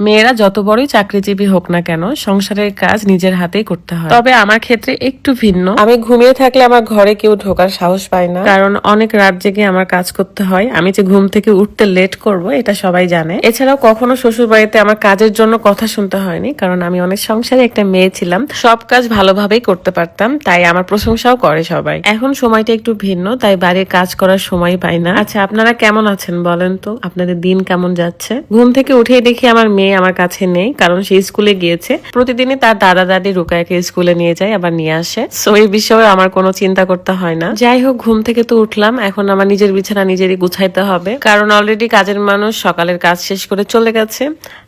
মেয়েরা যত বড়ই চাকরিজীবী হোক না কেন সংসারের কাজ নিজের হাতেই করতে হয়। তবে আমার ক্ষেত্রে একটু ভিন্ন। আমি ঘুমিয়ে থাকলে আমার ঘরে কেউ ঢোকার সাহস পায় না। কারণ অনেক রাত জেগে আমার কাজ করতে হয়। আমি যে ঘুম থেকে উঠতে লেট করব এটা সবাই জানে। এছাড়াও কখনো শ্বশুর বাড়িতে আমার কাজের জন্য কথা শুনতে হয়নি কারণ আমি অনেক সংসারে একটা মেয়ে ছিলাম। সব কাজ ভালোভাবেই করতে পারতাম তাই আমার প্রশংসাও করে সবাই। এখন সময়টা একটু ভিন্ন তাই বাড়ির কাজ করার সময় পাই না। আচ্ছা আপনারা কেমন আছেন বলেন তো? আপনাদের দিন কেমন যাচ্ছে? ঘুম থেকে উঠে দেখি আমার মেয়ে আমার কাছে নেই, কারণ সে স্কুলে গিয়েছে। প্রতিদিনই তার দাদা দাদি রুকায়াকে স্কুলে নিয়ে যায়, আবার নিয়ে আসে। সো এই বিষয়ে আমার কোনো চিন্তা করতে হয় না। যাই হোক, ঘুম থেকে তো উঠলাম, এখন আমার নিজের বিছানা নিজেরই গুছাইতে হবে। কারণ অলরেডি কাজের মানুষ সকালের কাজ শেষ করে চলে গেছে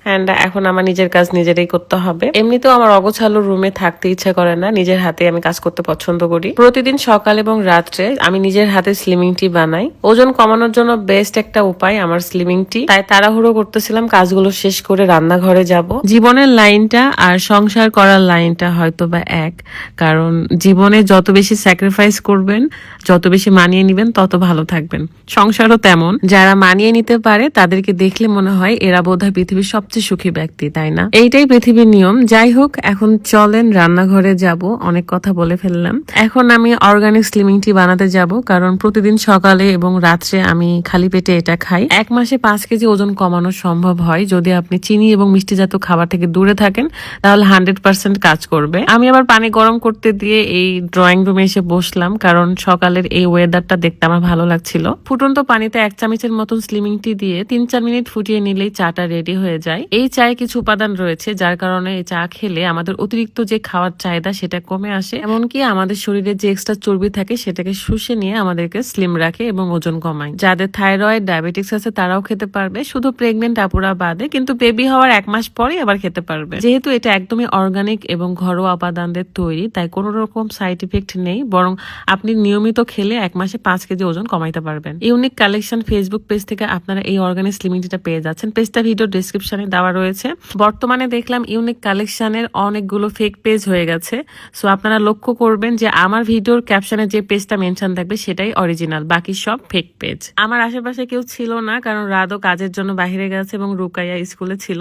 অ্যান্ড এখন আমার নিজের কাজ নিজেরই করতে হবে। এমনিতেও আমার অগোছালো রুমে থাকতে ইচ্ছা করে না, নিজের হাতে আমি কাজ করতে পছন্দ করি। প্রতিদিন সকাল এবং রাত্রে আমি নিজের হাতে স্লিমিং টি বানাই। ওজন কমানোর জন্য বেস্ট একটা উপায় আমার স্লিমিং টি তাই তাড়াহুড়ো করতেছিলাম, কাজগুলো শেষ করে রান্নাঘরে যাব। জীবনের লাইনটা আর সংসার করার লাইনটা হয়তো বা এক। কারণ জীবনে যত বেশি স্যাক্রিফাইস করবেন, যত বেশি মানিয়ে নিবেন, তত ভালো থাকবেন। সংসারও তেমন। যারা মানিয়ে নিতে পারে, তাদেরকে দেখলে মনে হয় এরা বোধহয় পৃথিবীর সবচেয়ে সুখী ব্যক্তি, তাই না? এইটাই পৃথিবীর নিয়ম। যাই হোক, এখন চলেন রান্নাঘরে যাব। অনেক কথা বলে ফেললাম। এখন আমি অর্গানিক স্লিমিং টি বানাতে যাব, কারণ প্রতিদিন সকালে এবং রাত্রে আমি খালি পেটে এটা খাই। এক মাসে পাঁচ কেজি ওজন কমানো সম্ভব হয় যদি আপনি চিনি এবং মিষ্টিজাত খাবার থেকে দূরে থাকেন, তাহলে হান্ড্রেড পার্সেন্ট কাজ করবে। আমি আবার পানি গরম করতে দিয়ে এই ড্রয়িং রুমে এসে বসলাম, কারণ সকালের এই ওয়েদারটা দেখতে আমার ভালো লাগছিল। ফুটন্ত পানিতে এক চামচের মতন স্লিমিং টি দিয়ে তিন চার মিনিট ফুটিয়ে নিলেই চাটা রেডি হয়ে যায়। এই চায়ে কিছু উপাদান রয়েছে, যার কারণে এই চা খেলে আমাদের অতিরিক্ত যে খাওয়ার চাহিদা সেটা কমে আসে। এমনকি আমাদের শরীরে যে এক্সট্রা চর্বি থাকে সেটাকে শুষে নিয়ে আমাদেরকে স্লিম রাখে এবং ওজন কমায়। যাদের থাইরয়েড, ডায়াবেটিক্স আছে তারাও খেতে পারবে। শুধু প্রেগনেন্ট আপুরা বাদে, কিন্তু বেবি হওয়ার এক মাস পরে আবার খেতে পারবে। যেহেতু এটা একদমই অর্গানিক এবং ঘরোয়া উপাদানদের তৈরি, তাই কোনো রকম সাইড ইফেক্ট নেই, বরং আপনি নিয়মিত খেলে এক মাসে পাঁচ কেজি ওজন কমাইতে পারবেন। ইউনিক কালেকশন ফেসবুক পেজ থেকে আপনারা এই অর্গানিক স্লিমিংটা পেয়ে যাচ্ছেন। পেজটা ভিডিও ডিসক্রিপশনে দেওয়া রয়েছে। বর্তমানে দেখলাম ইউনিক কালেকশনের অনেকগুলো ফেক পেজ হয়ে গেছে। সো আপনারা লক্ষ্য করবেন যে আমার ভিডিওর ক্যাপশনে যে পেজটা মেনশন থাকবে, সেটাই অরিজিনাল বাকি সব ফেক পেজ আমার আশেপাশে কেউ ছিল না, কারণ রাদও কাজের জন্য বাইরে গেছে এবং রুকাইয়া স্কুলে ছিল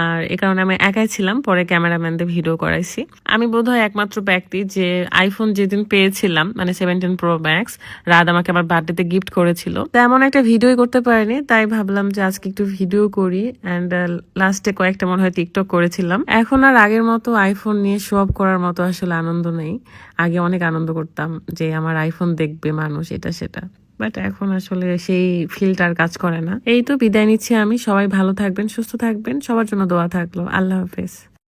আর এ কারণে আমি একাই ছিলাম, পরে ক্যামেরাম্যানদের ভিডিও করাইছি। আমি বোধহয় একমাত্র ব্যক্তি যে আইফোন যেদিন পেয়েছিলাম মানে সেভেন্টিন প্রো ম্যাক্স, রাত আমাকে আমার বার্থডেতে গিফট করেছিল। তেমন একটা ভিডিও করতে পারিনি, তাই ভাবলাম যে আজকে একটু ভিডিও করি অ্যান্ড লাস্টে কয়েকটা মনে হয় টিকটক করেছিলাম। এখন আর আগের মতো আইফোন নিয়ে শো অফ করার মতো আসলে আনন্দ নেই। আগে অনেক আনন্দ করতাম যে আমার আইফোন দেখবে মানুষ, এটা সেটা। বাট এখন আসলে সেই ফিলটার কাজ করে না। এই তো বিদায় নিচ্ছি আমি। সবাই ভালো থাকবেন, সুস্থ থাকবেন। সবার জন্য দোয়া থাকল। আল্লাহ হাফেজ।